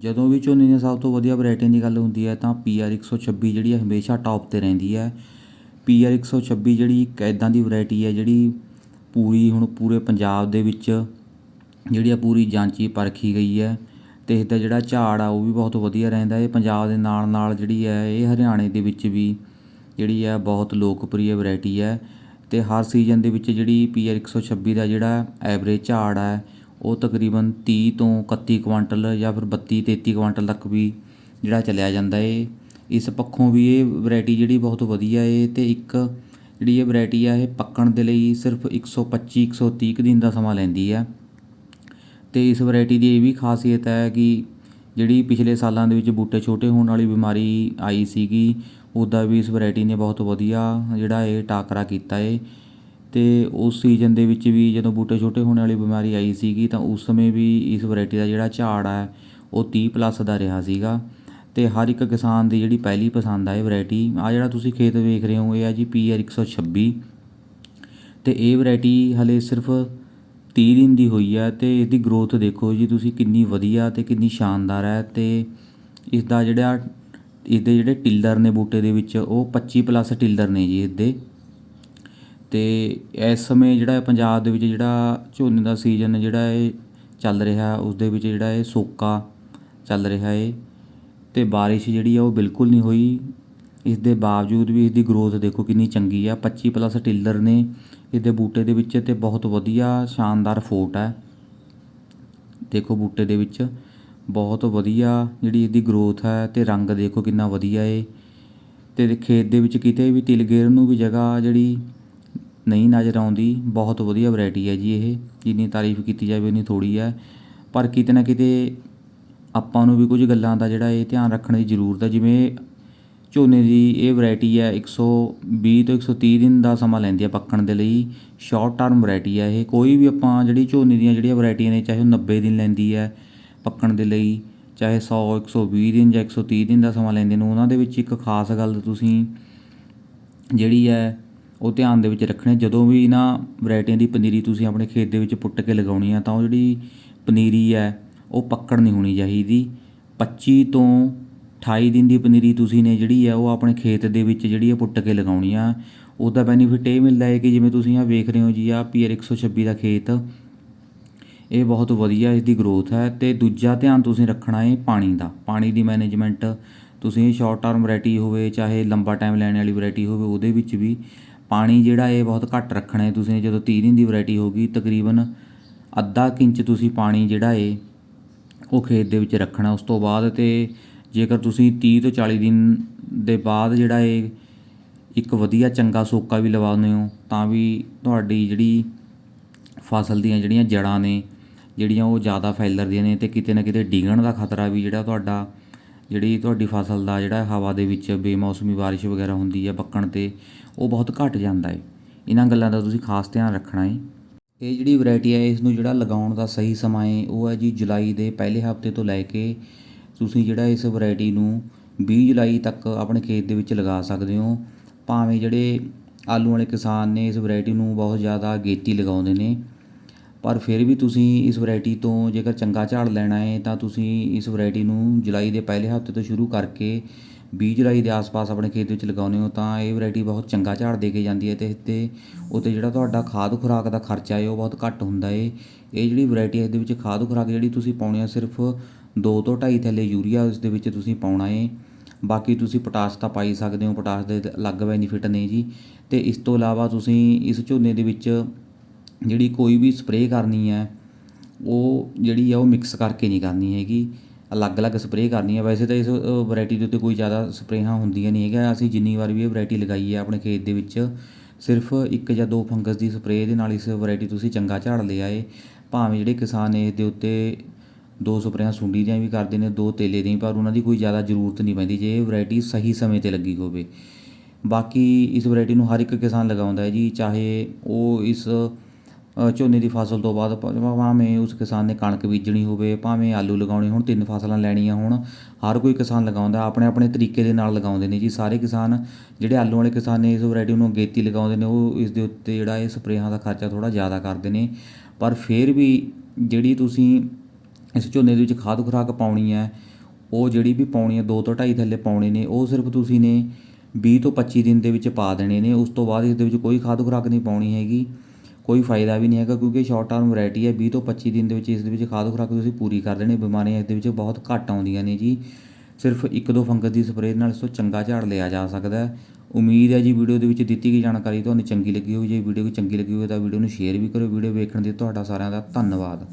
ਜਦੋਂ ਵੀ ਝੋਨੇ ਦੀਆਂ ਸਭ ਤੋਂ ਵਧੀਆ ਵਰਾਇਟੀਆਂ ਦੀ ਗੱਲ ਹੁੰਦੀ ਹੈ ਤਾਂ ਪੀ ਆਰ 126 ਜਿਹੜੀ ਹੈ ਹਮੇਸ਼ਾ ਟੋਪ 'ਤੇ ਰਹਿੰਦੀ ਹੈ। ਪੀ ਆਰ 126 ਜਿਹੜੀ ਇੱਕ ਇੱਦਾਂ ਦੀ ਵਰਾਇਟੀ ਹੈ ਜਿਹੜੀ ਪੂਰੀ ਹੁਣ ਪੂਰੇ ਪੰਜਾਬ ਦੇ ਵਿੱਚ ਜਿਹੜੀ ਆ ਪੂਰੀ ਜਾਂਚੀ ਪਰਖੀ ਗਈ ਹੈ ਅਤੇ ਇਹਦਾ ਜਿਹੜਾ ਝਾੜ ਆ ਉਹ ਵੀ ਬਹੁਤ ਵਧੀਆ ਰਹਿੰਦਾ ਇਹ ਪੰਜਾਬ ਦੇ ਨਾਲ ਨਾਲ ਜਿਹੜੀ ਹੈ ਇਹ ਹਰਿਆਣੇ ਦੇ ਵਿੱਚ ਵੀ ਜਿਹੜੀ ਹੈ ਬਹੁਤ ਲੋਕਪ੍ਰਿਯ ਵੈਰਾਈਟੀ ਹੈ ਅਤੇ ਹਰ ਸੀਜ਼ਨ ਦੇ ਵਿੱਚ ਜਿਹੜੀ ਪੀ ਆਰ 126 ਦਾ ਜਿਹੜਾ ਐਵਰੇਜ ਝਾੜ ਹੈ ਉਹ ਤਕਰੀਬਨ ਤੀਹ ਤੋਂ 31 ਕੁਆਂਟਲ ਜਾਂ ਫਿਰ 32 33 ਕੁਆਂਟਲ ਤੱਕ ਵੀ ਜਿਹੜਾ ਚਲਿਆ ਜਾਂਦਾ ਏ। ਇਸ ਪੱਖੋਂ ਵੀ ਇਹ ਵਰਾਇਟੀ ਜਿਹੜੀ ਬਹੁਤ ਵਧੀਆ ਏ ਅਤੇ ਇੱਕ ਜਿਹੜੀ ਇਹ ਵਰਾਇਟੀ ਆ, ਇਹ ਪੱਕਣ ਦੇ ਲਈ ਸਿਰਫ 125 130 ਕੁ ਦਿਨ ਦਾ ਸਮਾਂ ਲੈਂਦੀ ਹੈ ਅਤੇ ਇਸ ਵਰਾਇਟੀ ਦੀ ਇਹ ਵੀ ਖਾਸੀਅਤ ਹੈ ਕਿ ਜਿਹੜੀ ਪਿਛਲੇ ਸਾਲਾਂ ਦੇ ਵਿੱਚ ਬੂਟੇ ਛੋਟੇ ਹੋਣ ਵਾਲੀ ਬਿਮਾਰੀ ਆਈ ਸੀਗੀ, ਉਹਦਾ ਵੀ ਇਸ ਵੈਰਾਈਟੀ ਨੇ ਬਹੁਤ ਵਧੀਆ ਜਿਹੜਾ ਇਹ ਟਾਕਰਾ ਕੀਤਾ ਏ। ਅਤੇ ਉਸ ਸੀਜ਼ਨ ਦੇ ਵਿੱਚ ਵੀ ਜਦੋਂ ਬੂਟੇ ਛੋਟੇ ਹੋਣ ਵਾਲੀ ਬਿਮਾਰੀ ਆਈ ਸੀਗੀ ਤਾਂ ਉਸ ਸਮੇਂ ਵੀ ਇਸ ਵਰਾਇਟੀ ਦਾ ਜਿਹੜਾ ਝਾੜ ਹੈ ਉਹ ਤੀਹ ਪਲੱਸ ਦਾ ਰਿਹਾ ਸੀਗਾ। ਅਤੇ ਹਰ ਇੱਕ ਕਿਸਾਨ ਦੀ ਜਿਹੜੀ ਪਹਿਲੀ ਪਸੰਦ ਆ ਇਹ ਵੈਰਾਈਟੀ ਆ ਜਿਹੜਾ ਤੁਸੀਂ ਖੇਤ ਵੇਖ ਰਹੇ ਹੋ, ਇਹ ਆ ਜੀ ਪੀ ਆਰ 126 ਅਤੇ ਇਹ ਵਰਾਇਟੀ ਹਾਲੇ ਸਿਰਫ ਤੀਹ ਦਿਨ ਦੀ ਹੋਈ ਹੈ ਅਤੇ ਇਹਦੀ ਗਰੋਥ ਦੇਖੋ ਜੀ ਤੁਸੀਂ ਕਿੰਨੀ ਵਧੀਆ ਅਤੇ ਕਿੰਨੀ ਸ਼ਾਨਦਾਰ ਹੈ ਅਤੇ ਇਸ ਦਾ ਜਿਹੜਾ, ਇਹਦੇ ਜਿਹੜੇ ਟਿੱਲਰ ਨੇ ਬੂਟੇ ਦੇ ਵਿੱਚ, ਉਹ 25 ਪਲੱਸ ਟਿੱਲਰ ਨੇ ਜੀ ਇਹਦੇ। ਅਤੇ ਇਸ ਸਮੇਂ ਜਿਹੜਾ ਪੰਜਾਬ ਦੇ ਵਿੱਚ ਜਿਹੜਾ ਝੋਨੇ ਦਾ ਸੀਜ਼ਨ ਜਿਹੜਾ ਹੈ ਚੱਲ ਰਿਹਾ ਉਸ ਦੇ ਵਿੱਚ ਜਿਹੜਾ ਹੈ ਸੋਕਾ ਚੱਲ ਰਿਹਾ ਏ ਅਤੇ ਬਾਰਿਸ਼ ਜਿਹੜੀ ਆ ਉਹ ਬਿਲਕੁਲ ਨਹੀਂ ਹੋਈ। ਇਸ ਦੇ ਬਾਵਜੂਦ ਵੀ ਇਸਦੀ ਗਰੋਥ ਦੇਖੋ ਕਿੰਨੀ ਚੰਗੀ ਆ। 25 ਪਲੱਸ ਟਿੱਲਰ ਨੇ ਇਹਦੇ ਬੂਟੇ ਦੇ ਵਿੱਚ ਅਤੇ ਬਹੁਤ ਵਧੀਆ ਸ਼ਾਨਦਾਰ ਫੋਟ ਹੈ ਦੇਖੋ ਬੂਟੇ ਦੇ ਵਿੱਚ ਬਹੁਤ ਵਧੀਆ ਜਿਹੜੀ ਇਹਦੀ ਗਰੋਥ ਹੈ ਅਤੇ ਰੰਗ ਦੇਖੋ ਕਿੰਨਾ ਵਧੀਆ ਏ। ਅਤੇ ਖੇਤ ਦੇ ਵਿੱਚ ਕਿਤੇ ਵੀ ਤਿਲਗੇਰ ਨੂੰ ਵੀ ਜਗ੍ਹਾ ਜਿਹੜੀ ਨਹੀਂ ਨਜ਼ਰ ਆਉਂਦੀ, ਬਹੁਤ ਵਧੀਆ ਵਰਾਇਟੀ ਹੈ ਜੀ ਇਹ। ਜਿੰਨੀ ਤਾਰੀਫ ਕੀਤੀ ਜਾਵੇ, ਉਨੀ ਥੋੜ੍ਹੀ ਹੈ। ਪਰ ਕਿਤੇ ਨਾ ਕਿਤੇ ਆਪਾਂ ਨੂੰ ਵੀ ਕੁਝ ਗੱਲਾਂ ਦਾ ਜਿਹੜਾ ਇਹ ਧਿਆਨ ਰੱਖਣ ਦੀ ਜ਼ਰੂਰਤ ਹੈ। ਜਿਵੇਂ ਝੋਨੇ ਦੀ ਇਹ ਵੈਰਾਈਟੀ ਹੈ 120 ਤੋਂ 130 ਦਿਨ ਦਾ ਸਮਾਂ ਲੈਂਦੀ ਹੈ ਪੱਕਣ ਦੇ ਲਈ। ਸ਼ਾਰਟ ਟਰਮ ਵੈਰਾਈਟੀ ਹੈ ਇਹ। ਕੋਈ ਵੀ ਆਪਾਂ ਜਿਹੜੀ ਝੋਨੇ ਦੀਆਂ ਜਿਹੜੀਆਂ ਵੈਰਾਈਟੀਆਂ ਨੇ, ਚਾਹੇ ਉਹ 90 ਦਿਨ ਲੈਂਦੀ ਹੈ ਪੱਕਣ ਦੇ ਲਈ, ਚਾਹੇ 100 120 ਦਿਨ ਜਾਂ 130 ਦਿਨ ਦਾ ਸਮਾਂ ਲੈਂਦੇ ਨੇ, ਉਹਨਾਂ ਦੇ ਵਿੱਚ ਇੱਕ ਖਾਸ ਗੱਲ ਤੁਸੀਂ ਜਿਹੜੀ ਹੈ ਉਹ ਧਿਆਨ ਦੇ ਵਿੱਚ ਰੱਖਣੇ। ਜਦੋਂ ਵੀ ਇਹਨਾਂ ਵੈਰਾਈਟੀਆਂ ਦੀ ਪਨੀਰੀ ਤੁਸੀਂ ਆਪਣੇ ਖੇਤ ਦੇ ਵਿੱਚ ਪੁੱਟ ਕੇ ਲਗਾਉਣੀ ਆ, ਤਾਂ ਉਹ ਜਿਹੜੀ ਪਨੀਰੀ ਹੈ, ਉਹ ਪੱਕੜ ਨਹੀਂ ਹੋਣੀ ਚਾਹੀਦੀ। 25 ਤੋਂ 28 ਦਿਨ ਦੀ ਪਨੀਰੀ ਤੁਸੀਂ ਨੇ ਜਿਹੜੀ ਹੈ, ਉਹ ਆਪਣੇ ਖੇਤ ਦੇ ਵਿੱਚ ਜਿਹੜੀ ਆ ਪੁੱਟ ਕੇ ਲਗਾਉਣੀ ਆ। ਉਹਦਾ ਬੈਨੀਫਿਟ ਇਹ ਮਿਲਦਾ ਹੈ ਕਿ ਜਿਵੇਂ ਤੁਸੀਂ ਆ ਵੇਖ ਰਹੇ ਹੋ ਜੀ ਆ ਪੀ ਆਰ 126 ਦਾ ਖੇਤ, ਇਹ ਬਹੁਤ ਵਧੀਆ ਇਸ ਦੀ ਗਰੋਥ ਹੈ। ਅਤੇ ਦੂਜਾ ਧਿਆਨ ਤੁਸੀਂ ਰੱਖਣਾ ਹੈ ਪਾਣੀ ਦਾ। ਪਾਣੀ ਦੀ ਮੈਨੇਜਮੈਂਟ ਤੁਸੀਂ ਸ਼ਾਰਟ ਟਰਮ ਵੈਰਾਈਟੀ ਹੋਵੇ, ਚਾਹੇ ਲੰਬਾ ਟਾਈਮ ਲੈਣ ਵਾਲੀ ਵੈਰਾਈਟੀ ਹੋਵੇ, ਉਹਦੇ ਵਿੱਚ ਵੀ ਪਾਣੀ ਜਿਹੜਾ ਇਹ ਬਹੁਤ ਘੱਟ ਰੱਖਣਾ ਹੈ। ਤੁਸੀਂ ਜਦੋਂ 30 ਦਿਨ ਦੀ ਵੈਰਾਈਟੀ ਹੋਗੀ ਤਕਰੀਬਨ ਅੱਧਾ ਕੁ ਇੰਚ ਤੁਸੀਂ ਪਾਣੀ ਜਿਹੜਾ ਹੈ ਉਹ ਖੇਤ ਦੇ ਵਿੱਚ ਰੱਖਣਾ। ਉਸ ਤੋਂ ਬਾਅਦ ਅਤੇ ਜੇਕਰ ਤੁਸੀਂ ਤੀਹ ਤੋਂ 40 ਦਿਨ ਦੇ ਬਾਅਦ ਜਿਹੜਾ ਹੈ ਇੱਕ ਵਧੀਆ ਚੰਗਾ ਸੋਕਾ ਵੀ ਲਵਾਉਂਦੇ ਹੋ, ਤਾਂ ਵੀ ਤੁਹਾਡੀ ਜਿਹੜੀ ਫਸਲ ਦੀਆਂ ਜਿਹੜੀਆਂ ਜੜ੍ਹਾਂ ਨੇ, ਜਿਹੜੀਆਂ ਉਹ ਜ਼ਿਆਦਾ ਫੈਲਰਦੀਆਂ ਨੇ ਅਤੇ ਕਿਤੇ ਨਾ ਕਿਤੇ ਡਿੱਗਣ ਦਾ ਖਤਰਾ ਵੀ ਜਿਹੜਾ ਤੁਹਾਡਾ ਜਿਹੜੀ ਤੁਹਾਡੀ ਫਸਲ ਦਾ ਜਿਹੜਾ ਹਵਾ ਦੇ ਵਿੱਚ ਬੇਮੌਸਮੀ ਬਾਰਿਸ਼ ਵਗੈਰਾ ਹੁੰਦੀ ਹੈ ਪੱਕਣ 'ਤੇ, ਉਹ ਬਹੁਤ ਘਟ ਜਾਂਦਾ ਹੈ ਇਹਨਾਂ ਗੱਲਾਂ ਦਾ ਤੁਸੀਂ ਖਾਸ ਧਿਆਨ ਰੱਖਣਾ ਹੈ ਇਹ ਜਿਹੜੀ ਵੈਰਾਈਟੀ ਹੈ ਇਸ ਨੂੰ ਜਿਹੜਾ ਲਗਾਉਣ ਦਾ ਸਹੀ ਸਮਾਂ ਹੈ ਉਹ ਹੈ ਜੀ ਜੁਲਾਈ ਦੇ ਪਹਿਲੇ ਹਫ਼ਤੇ ਤੋਂ ਲੈ ਕੇ ਤੁਸੀਂ ਜਿਹੜਾ ਇਸ ਵੈਰਾਈਟੀ ਨੂੰ 20 ਜੁਲਾਈ ਤੱਕ ਆਪਣੇ ਖੇਤ ਦੇ ਵਿੱਚ ਲਗਾ ਸਕਦੇ ਹੋ। ਭਾਵੇਂ ਜਿਹੜੇ ਆਲੂ ਵਾਲੇ ਕਿਸਾਨ ਨੇ ਇਸ ਵੈਰਾਈਟੀ ਨੂੰ ਬਹੁਤ ਜ਼ਿਆਦਾ ਗੇਤੀ ਲਗਾਉਂਦੇ ਨੇ ਪਰ ਫਿਰ ਵੀ ਤੁਸੀਂ ਇਸ ਵੈਰਾਈਟੀ ਤੋਂ ਜੇਕਰ ਚੰਗਾ ਝਾੜ ਲੈਣਾ ਹੈ, ਤਾਂ ਤੁਸੀਂ ਇਸ ਵੈਰਾਈਟੀ ਨੂੰ ਜੁਲਾਈ ਦੇ ਪਹਿਲੇ ਹਫ਼ਤੇ ਤੋਂ ਸ਼ੁਰੂ ਕਰਕੇ 20 ਜੁਲਾਈ ਦੇ ਆਸ-ਪਾਸ ਆਪਣੇ ਖੇਤ ਵਿੱਚ ਲਗਾਉਂਦੇ ਹੋ, ਤਾਂ ਇਹ ਵੈਰਾਈਟੀ ਬਹੁਤ ਚੰਗਾ ਝਾੜ ਦੇ ਕੇ ਜਾਂਦੀ ਹੈ ਅਤੇ ਤੇ ਉੱਤੇ ਜਿਹੜਾ ਤੁਹਾਡਾ ਖਾਦ ਖੁਰਾਕ ਦਾ ਖਰਚਾ ਹੈ, ਉਹ ਬਹੁਤ ਘੱਟ ਹੁੰਦਾ ਏ ਇਹ ਜਿਹੜੀ ਵੈਰਾਈਟੀ ਹੈ, ਇਹਦੇ ਵਿੱਚ ਖਾਦ ਖੁਰਾਕ ਜਿਹੜੀ ਤੁਸੀਂ ਪਾਉਣੀ ਆ ਸਿਰਫ 2 ਤੋਂ 2.5 ਥੈਲੇ ਯੂਰੀਆ ਉਸ ਦੇ ਵਿੱਚ ਤੁਸੀਂ ਪਾਉਣਾ ਏ ਬਾਕੀ ਤੁਸੀਂ ਪੋਟਾਸ਼ ਤਾਂ ਪਾਈ ਸਕਦੇ ਹੋ, ਪੋਟਾਸ਼ ਦੇ ਅਲੱਗ ਬੈਨੀਫਿਟ ਨੇ ਜੀ। ਅਤੇ ਇਸ ਤੋਂ ਇਲਾਵਾ ਤੁਸੀਂ ਇਸ ਝੋਨੇ ਦੇ ਵਿੱਚ ਜਿਹੜੀ ਕੋਈ ਵੀ ਸਪਰੇਅ ਕਰਨੀ ਹੈ, ਉਹ ਜਿਹੜੀ ਆ ਉਹ ਮਿਕਸ ਕਰਕੇ ਨਹੀਂ ਕਰਨੀ ਹੈਗੀ। ਅਲੱਗ-ਅਲੱਗ ਸਪਰੇਅ ਕਰਨੀ ਹੈ ਵੈਸੇ ਤਾਂ ਇਸ ਵੈਰਾਈਟੀ ਦੇ ਉੱਤੇ ਕੋਈ ਜ਼ਿਆਦਾ ਸਪਰੇਹਾਂ ਹੁੰਦੀਆਂ ਨਹੀਂ ਹੈਗਾ ਅਸੀਂ ਜਿੰਨੀ ਵਾਰ ਵੀ ਇਹ ਵੈਰਾਈਟੀ ਲਗਾਈ ਹੈ ਆਪਣੇ ਖੇਤ ਦੇ ਵਿੱਚ, ਸਿਰਫ ਇੱਕ ਜਾਂ ਦੋ ਫੰਗਸ ਦੀ ਸਪਰੇਅ ਦੇ ਨਾਲ ਇਸ ਵੈਰਾਈਟੀ ਤੁਸੀਂ ਚੰਗਾ ਝਾੜ ਲਿਆ ਏ। ਭਾਵੇਂ ਜਿਹੜੇ ਕਿਸਾਨ ਇਸ ਦੇ ਉੱਤੇ ਦੋ ਸਪਰੇਆਂ ਸੁੰਡੀ ਦੀਆਂ ਵੀ ਕਰਦੇ ਨੇ, ਦੋ ਤੇਲੇ ਦੀਆਂ, ਪਰ ਉਹਨਾਂ ਦੀ ਕੋਈ ਜ਼ਿਆਦਾ ਜ਼ਰੂਰਤ ਨਹੀਂ ਪੈਂਦੀ ਜੇ ਇਹ ਵੈਰਾਈਟੀ ਸਹੀ ਸਮੇਂ 'ਤੇ ਲੱਗੀ ਹੋਵੇ। ਬਾਕੀ ਇਸ ਵੈਰਾਈਟੀ ਨੂੰ ਹਰ ਇੱਕ ਕਿਸਾਨ ਲਗਾਉਂਦਾ ਹੈ ਜੀ, ਚਾਹੇ ਉਹ ਇਸ ਝੋਨੇ ਦੀ ਫਸਲ ਤੋਂ ਬਾਅਦ ਭਾਵੇਂ ਉਸ ਕਿਸਾਨ ਨੇ ਕਣਕ ਬੀਜਣੀ ਹੋਵੇ, ਭਾਵੇਂ ਆਲੂ ਲਗਾਉਣੇ ਹੋਣ, ਤਿੰਨ ਫਸਲਾਂ ਲੈਣੀਆਂ ਹੋਣ, ਹਰ ਕੋਈ ਕਿਸਾਨ ਲਗਾਉਂਦਾ, ਆਪਣੇ ਆਪਣੇ ਤਰੀਕੇ ਦੇ ਨਾਲ ਲਗਾਉਂਦੇ ਨੇ ਜੀ। ਸਾਰੇ ਕਿਸਾਨ, ਜਿਹੜੇ ਆਲੂ ਵਾਲੇ ਕਿਸਾਨ ਨੇ, ਇਸ ਵੈਰਾਈਟੀ ਨੂੰ ਅਗੇਤੀ ਲਗਾਉਂਦੇ ਨੇ, ਉਹ ਇਸ ਦੇ ਉੱਤੇ ਜਿਹੜਾ ਇਹ ਸਪਰੇਹਾਂ ਦਾ ਖਰਚਾ ਥੋੜ੍ਹਾ ਜ਼ਿਆਦਾ ਕਰਦੇ ਨੇ। ਪਰ ਫਿਰ ਵੀ ਜਿਹੜੀ ਤੁਸੀਂ ਇਸ ਝੋਨੇ ਦੇ ਵਿੱਚ ਖਾਦ ਖੁਰਾਕ ਪਾਉਣੀ ਹੈ, ਉਹ ਜਿਹੜੀ ਵੀ ਪਾਉਣੀ ਹੈ, ਦੋ ਤੋਂ ਢਾਈ ਥੱਲੇ ਪਾਉਣੇ ਨੇ, ਉਹ ਸਿਰਫ ਤੁਸੀਂ ਨੇ 20 ਤੋਂ 25 ਦਿਨ ਦੇ ਵਿੱਚ ਪਾ ਦੇਣੇ ਨੇ। ਉਸ ਤੋਂ ਬਾਅਦ ਇਸ ਦੇ ਵਿੱਚ ਕੋਈ ਖਾਦ ਖੁਰਾਕ ਨਹੀਂ ਪਾਉਣੀ ਹੈਗੀ। ਕੋਈ ਫਾਇਦਾ ਵੀ ਨਹੀਂ ਹੈਗਾ ਕਿਉਂਕਿ ਸ਼ਾਰਟ ਟਰਮ ਵੈਰਾਈਟੀ ਹੈ 20 ਤੋਂ 25 ਦਿਨ ਦੇ ਵਿੱਚ ਇਸ ਦੇ ਵਿੱਚ ਖਾਦ ਖੁਰਾਕ ਤੁਸੀਂ ਪੂਰੀ ਕਰ ਦੇਣੀ, ਬਿਮਾਰੀਆਂ ਇਸ ਦੇ ਵਿੱਚ ਬਹੁਤ ਘੱਟ ਆਉਂਦੀਆਂ ਨੇ ਜੀ। ਸਿਰਫ ਇੱਕ ਦੋ ਫੰਗਸ ਦੀ ਸਪਰੇਅ ਨਾਲ ਇਸ ਤੋਂ ਚੰਗਾ ਝਾੜ ਲਿਆ ਜਾ ਸਕਦਾ ਹੈ। ਉਮੀਦ ਹੈ ਜੀ ਵੀਡੀਓ ਦੇ ਵਿੱਚ ਦਿੱਤੀ ਗਈ ਜਾਣਕਾਰੀ ਤੁਹਾਨੂੰ ਚੰਗੀ ਲੱਗੀ ਹੋਵੇ, ਜੇ ਵੀਡੀਓ ਚੰਗੀ ਲੱਗੀ ਹੋਵੇ ਤਾਂ ਵੀਡੀਓ ਨੂੰ ਸ਼ੇਅਰ ਵੀ ਕਰੋ ਵੀਡੀਓ ਵੇਖਣ ਦੇ ਤੁਹਾਡਾ ਸਾਰਿਆਂ ਦਾ ਧੰਨਵਾਦ।